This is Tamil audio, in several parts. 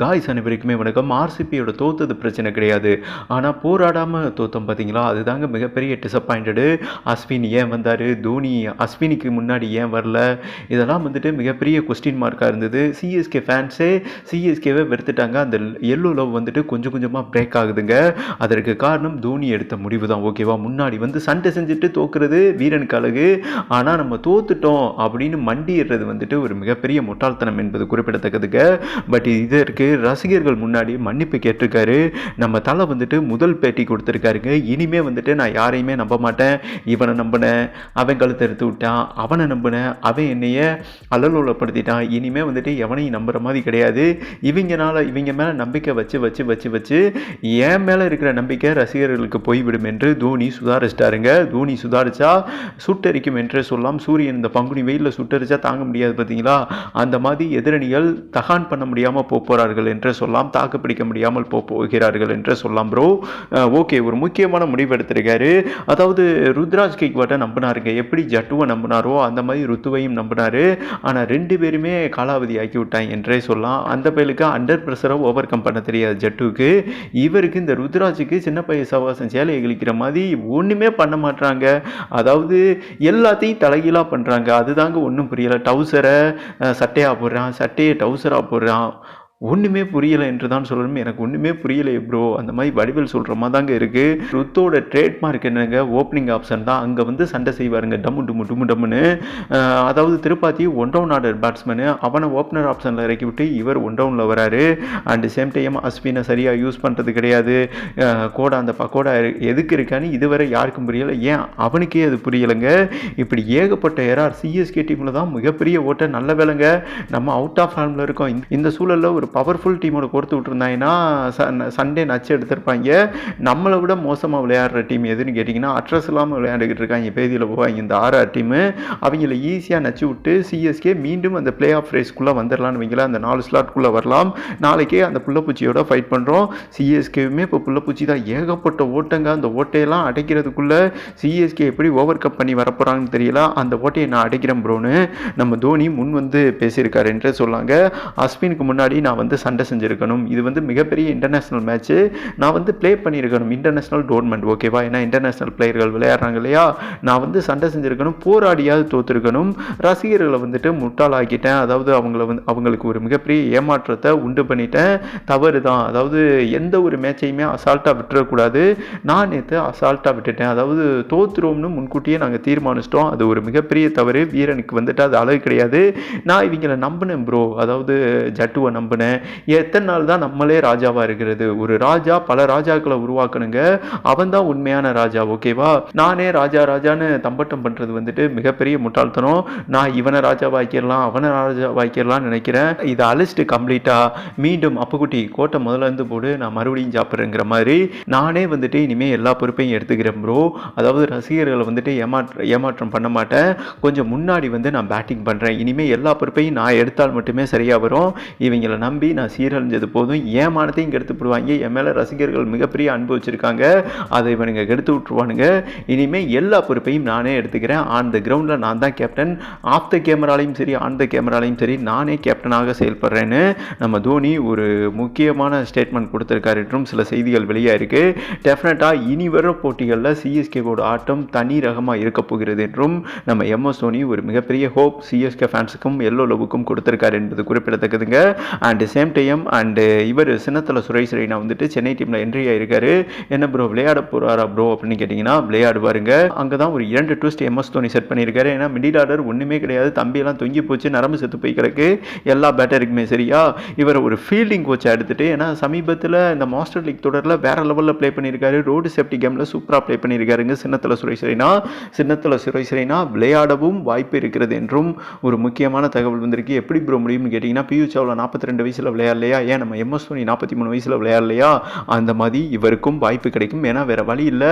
காய்ஸ் அனைவருக்குமே வணக்கம். ஆர்சிபியோட தோத்தது பிரச்சனை கிடையாது. ஆனால் போராடாமல் தோத்தம் பார்த்தீங்களா அதுதாங்க மிகப்பெரிய டிசப்பாயிண்டடு அஸ்வின் ஏன் வந்தார்? தோனி அஸ்வினிக்கு முன்னாடி ஏன் வரல? இதெல்லாம் வந்துட்டு மிகப்பெரிய கொஸ்டின் மார்க்காக இருந்தது. சிஎஸ்கே ஃபேன்ஸே சிஎஸ்கேவை வெறுத்துட்டாங்க. அந்த எல்லோ லவ் வந்துட்டு கொஞ்சம் கொஞ்சமாக பிரேக் ஆகுதுங்க. அதற்கு காரணம் தோனி எடுத்த முடிவு தான் ஓகேவா முன்னாடி வந்து சண்டை செஞ்சுட்டு தோக்குறது வீரனுக்கு அழகு ஆனால் நம்ம தோத்துட்டோம் அப்படின்னு மண்டிடுறது வந்துட்டு ஒரு மிகப்பெரிய முட்டாள்தனம் என்பது குறிப்பிடத்தக்கதுங்க. பட் இதற்கு ரசிகர்கள் முன்னாடி மன்னிப்பு கேட்டிருக்காரு. நம்ம தலை வந்துட்டு முதல் பேட்டி கொடுத்துருக்காருங்க. இனிமே வந்துட்டு நான் யாரையுமே நம்ப மாட்டேன். இவனை நம்பினேன் அவன் கழுத்தை எடுத்து விட்டான். அவனை நம்பினேன் அவன் என்னைய அலலோலப்படுத்திட்டான் இனிமே வந்துட்டு எவனையும் நம்புற மாதிரி கிடையாது. இவங்கனால இவங்க மேலே நம்பிக்கை வச்சு வச்சு வச்சு வச்சு என் மேலே இருக்கிற நம்பிக்கை ரசிகர்களுக்கு போய்விடும் என்று தோனி சுதாரிச்சிட்டாருங்க. தோனி சுதாரிச்சா சுட்டரிக்கும் என்றே சொல்லலாம். சூரியன் இந்த பங்குனி வெயிலில் சுட்டரிச்சா தாங்க முடியாது பார்த்தீங்களா அந்த மாதிரி எதிரணிகள் தகான் பண்ண முடியாமல் போக போகிறார்கள் என்று சொல்லலாம் தாக்கு பிடிக்க முடியாமல் போக போகிறார்கள் என்று சொல்லலாம் ப்ரோ ஓகே ஒரு முக்கியமான முடிவு எடுத்திருக்காரு. அதாவது ருத்ராஜ் கேக்வாட்டை நம்பினாருங்க. எப்படி ஜட்டுவை நம்பினாரோ அந்த மாதிரி ருத்துவையும் நம்பினாரு. ஆனால் ரெண்டு பேருமே காலாவதி ஆக்கி விட்டாங்க என்றே சொல்லலாம். அந்த பையலுக்கு அண்டர் ப்ரெஷரை ஓவர் கம் பண்ண தெரியாது ஜட்டுவுக்கு. இவருக்கு இந்த ருத்ராஜுக்கு சின்ன பைய சவாசம் சேலையை கிழிக்கிற மாதிரி ஒன்றுமே பண்ண மாட்டாங்க அதாவது எல்லாத்தையும் தலைகீழாக பண்ணுறாங்க அதுதாங்க ஒன்றும் புரியலை. டவுசரை சட்டையாக போடுறான். சட்டையை டவுசராக போடுறான். ஒன்றுமே புரியலை என்று தான் சொல்லணும். எனக்கு ஒன்றுமே புரியலை ப்ரோ அந்த மாதிரி வடிவல் சொல்கிற மாதிரி தாங்க இருக்குது ருத்தோட ட்ரேட்மார்க் என்னங்க? ஓப்பனிங் ஆப்ஷன் தான். அங்கே வந்து சண்டை செய்வாருங்க. டம்மு டும்மு டும்மு டம்முன்னு. அதாவது Tripathi one down order batsman அவனை ஓப்பனர் ஆப்ஷனில் இறக்கி விட்டு இவர் ஒன் டவுனில் வராரு. அண்ட் சேம் டைம் அஸ்வினை சரியாக யூஸ் பண்ணுறது கிடையாது. கோடா அந்த பக்கோடா எதுக்கு இருக்கான்னு இதுவரை யாருக்கும் புரியலை. ஏன்? அவனுக்கே அது புரியலைங்க. இப்படி ஏகப்பட்ட எரார் சிஎஸ்கே டீமில் தான் மிகப்பெரிய ஓட்டை. நல்ல வேலைங்க. நம்ம அவுட் ஆஃப் ஃபார்மில் இருக்கோம். இந்த- இந்த சூழலில் ஒரு பவர்ஃபுல் டீமோட கோர்த்து விட்டுருந்தாங்கன்னா சண்டே நச்சு எடுத்திருப்பாங்க. நம்மளை விட மோசமாக விளையாடுற டீம் எதுன்னு கேட்டிங்கன்னா அட்ரஸ் இல்லாமல் விளையாண்டுக்கிட்டு இருக்காங்க. பேதியில் போவாங்க இந்த ஆர்ஆர் டீமு அவங்கள ஈஸியாக நச்சு விட்டு சிஎஸ்கே மீண்டும் அந்த பிளே ஆஃப் ரேஸ்க்குள்ளே வந்துடலான்னு வைங்களேன். அந்த நாலு ஸ்லாட்குள்ளே வரலாம். நாளைக்கே அந்த புள்ளப்பூச்சியோட ஃபைட் பண்ணுறோம் சிஎஸ்கேவுமே இப்போ புள்ளப்பூச்சி தான். ஏகப்பட்ட ஓட்டங்க. அந்த ஓட்டையெல்லாம் அடைக்கிறதுக்குள்ளே சிஎஸ்கே எப்படி ஓவர் கப் பண்ணி வரப்போகிறாங்கன்னு தெரியல. அந்த ஓட்டையை நான் அடைக்கிறேன் ப்ரோன்னு நம்ம தோனி முன் வந்து பேசியிருக்காரு என்று சொல்லாங்க. அஸ்வினுக்கு முன்னாடி நான் வந்து சண்டை செஞ்சுருக்கணும். இது வந்து மிகப்பெரிய இன்டர்நேஷ்னல் மேட்ச்சு நான் வந்து ப்ளே பண்ணியிருக்கணும். இன்டர்நேஷ்னல் டோர்மெண்ட் ஓகேவா ஏன்னா இன்டர்நேஷ்னல் பிளேயர்கள் விளையாடுறாங்க இல்லையா? நான் வந்து சண்டை செஞ்சுருக்கணும். போராடியாவது தோற்றுருக்கணும் ரசிகர்களை வந்துட்டு முட்டாளாக்கிட்டேன். அதாவது அவங்கள வந்து அவங்களுக்கு ஒரு மிகப்பெரிய ஏமாற்றத்தை உண்டு பண்ணிட்டேன். தவறு தான் அதாவது எந்த ஒரு மேட்சையுமே அசால்ட்டாக விட்டுறக்கூடாது. நான் நேற்று அசால்ட்டாக விட்டுட்டேன். அதாவது தோத்துருவோம்னு முன்கூட்டியே நாங்கள் தீர்மானிச்சிட்டோம். அது ஒரு மிகப்பெரிய தவறு. வீரனுக்கு வந்துட்டு அது அளவு கிடையாது. நான் இவங்களை நம்பினேன் ப்ரோ அதாவது ஜட்டுவை நம்பினேன். எத்தனை நாள் தான் நம்மளே ராஜாவாக இருக்கிறது? ஒரு ராஜா பல ராஜாக்களை உருவாக்கணுங்க. அவன் தான் உண்மையான ராஜா ஓகேவா? நானே ராஜா ராஜான்னு தம்பட்டம் பண்ணுறது வந்துட்டு மிகப்பெரிய முட்டாள்தனம். நான் இவனை ராஜாவாக்கிடலாம் அவனை ராஜாவாக்கிடலாம்னு நினைக்கிறேன். இதை அழிச்சிட்டு கம்ப்ளீட்டாக மீண்டும் அப்புக்குட்டி கோட்டை முதல்ல இருந்து போடு நான் மறுபடியும் சாப்பிட்றேங்கிற மாதிரி. நானே வந்துட்டு இனிமேல் எல்லா பொறுப்பையும் எடுத்துக்கிறேன் ப்ரோ அதாவது ரசிகர்களை வந்துட்டு ஏமாற்ற ஏமாற்றம் பண்ண மாட்டேன். கொஞ்சம் முன்னாடி வந்து நான் பேட்டிங் பண்ணுறேன் இனிமேல் எல்லா பொறுப்பையும் நான் எடுத்தால் மட்டுமே சரியாக வரும். இவங்களை நம்பி நான் சீரழிஞ்சது போதும். ஏமானத்தையும் கெடுத்து விடுவாங்க என் மேலே ரசிகர்கள் மிகப்பெரிய அன்பு வச்சுருக்காங்க. அதை இவனுங்க கெடுத்து விட்ருவானுங்க இனிமேல் எல்லா பொறுப்பையும் நானே எடுத்துக்கிறேன். ஆன் த கிரவுண்டில் நான் தான் கேப்டன் ஆஃப் த கேமராலையும் சரி ஆன் த கேமராலையும் சரி நானே கேப்டனாக செயல்படுறேன்னு நம்ம தோனி ஒரு முக்கியமான ஸ்டேட்மெண்ட் கொடுத்துருக்காரு. என்றும் சில செய்திகள் வெளியாக இருக்குது டெஃபினட்டாக இனி வர போட்டிகளில் சிஎஸ்கேவோட ஆட்டம் தனி ரகமாக இருக்க போகிறது என்றும் நம்ம எம்எஸ் தோனி ஒரு மிகப்பெரிய ஹோப் சிஎஸ்கே ஃபேன்ஸுக்கும் எல்லோ லவுக்கும் கொடுத்துருக்காரு என்பது குறிப்பிடத்தக்கதுங்க. அண்ட் சேம் டைம் அண்டு இவர் சின்னத்தில் சுரேஷ் ரெய்னா வந்துட்டு சென்னை டீமில் என்ட்ரி ஆயிருக்காரு. என்ன ப்ரோ விளையாட போகிறாரா ப்ரோ அப்படின்னு கேட்டிங்கன்னா விளையாடுவாருங்க அங்கே தான் ஒரு இரண்டு ட்விஸ்ட் எம்எஸ் தோனி செட் பண்ணியிருக்காரு. ஏன்னா மிடில் ஆர்டர் ஒன்றுமே கிடையாது. தம்பியெல்லாம் தொங்கி போச்சு நரம்பு செத்து போய் கிடக்கு. எல்லா பேட்டருக்குமே சரியா. இவர் ஒரு ஃபீல்டிங் கோச்சை எடுத்துகிட்டு ஏன்னா சமீபத்தில் இந்த மாஸ்டர் லீக் தொடரில் வேறு லெவலில் ப்ளே பண்ணியிருக்காரு. ரோடு சேஃப்டி கேமில் சூப்பராக ப்ளே பண்ணியிருக்காருங்க சின்னத்தில் சுரேஷ் ரெய்னா. சின்னத்தில் சுரேஷ் ரெய்னா விளையாடவும் வாய்ப்பு இருக்கிறது என்றும் ஒரு முக்கியமான தகவல் வந்திருக்கு. எப்படி ப்ரோ முடியும்னு கேட்டிங்கன்னா பியூ நாற்பத்தி ரெண்டு வயசில் விளையாடலையா? ஏன் நம்ம எம்எஸ் தோனி நாற்பத்தி மூணு வயசில் விளையாடலையா? அந்த மாதிரி இவருக்கும் வாய்ப்பு கிடைக்கும். ஏன்னா வேறு வழி இல்லை.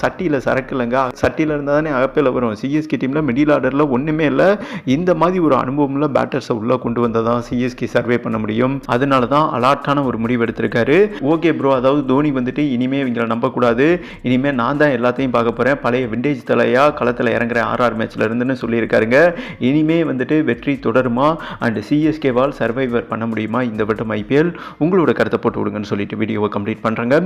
சட்டியில் சரக்கு இல்லைங்க சட்டியில் இருந்தால் தானே அகப்பையில் வரும். சிஎஸ்கே டீமில் மிடில் ஆர்டரில் ஒன்றுமே இல்லை. இந்த மாதிரி ஒரு அனுபவமில் பேட்டர்ஸை உள்ளே கொண்டு வந்தால் தான் சிஎஸ்கே சர்வே பண்ண முடியும். அதனால தான் அலாட்டான ஒரு முடிவு எடுத்திருக்காரு. ஓகே ப்ரோ அதாவது தோனி வந்துட்டு இனிமேல் இவங்களை நம்பக்கூடாது. இனிமேல் நான் தான் எல்லாத்தையும் பார்க்க போகிறேன் பழைய விண்டேஜ் தலையா களத்தில் இறங்குற ஆர்ஆர் மேட்ச்சில் இருந்துன்னு சொல்லியிருக்காருங்க. இனிமே வந்துட்டு வெற்றி தொடருமா? அண்ட் சிஎஸ்கேவால் சர்வைவர் பண்ண முடியுமா? இந்த வட்டம் ஐபிஎல் உங்களோட கருத்தை போட்டு விடுங்கன்னு சொல்லிட்டு வீடியோவை கம்ப்ளீட் பண்ணுறேங்க